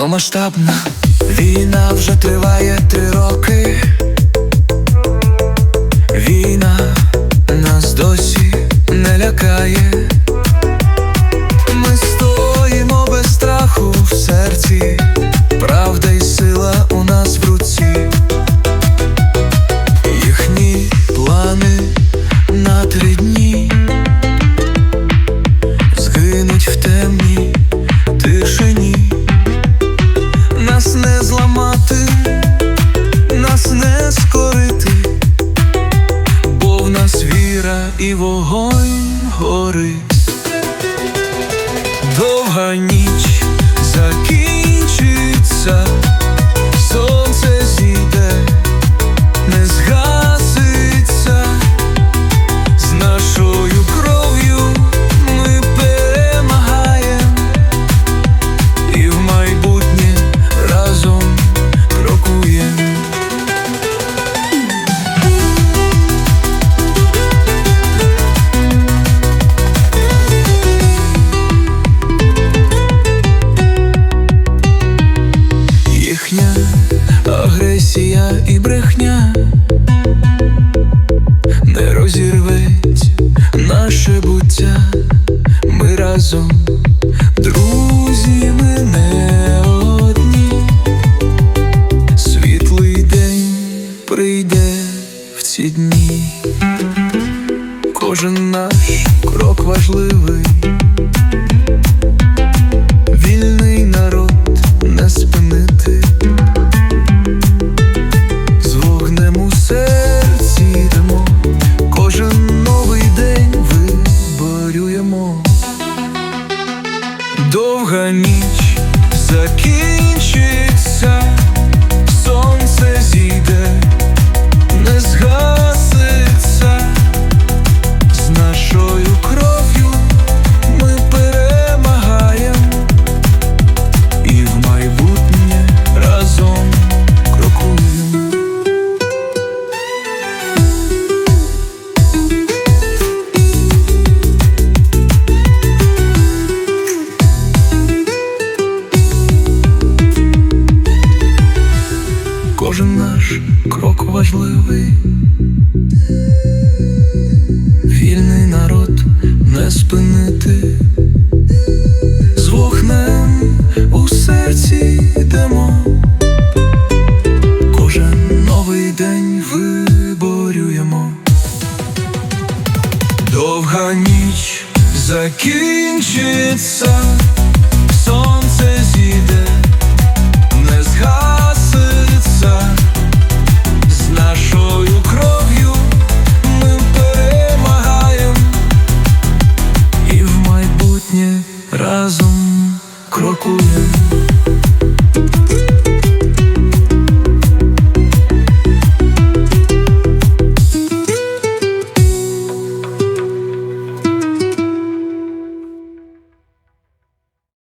повномасштабна війна вже триває три роки. Війна нас досі не лякає. Ми стоїмо без страху в серці, правда і сила у нас в руці. Їхні плани на три дні віра і вогонь горить. Довга ніч брехня не розірветь наше буття. Ми разом, друзі, не одні. Світлий день прийде в ці дні. Кожен наш крок важливий. Закінчиться, наш крок важливий, вільний народ не спинити, з вогнем у серці йдемо, кожен новий день виборюємо, довга ніч закінчиться.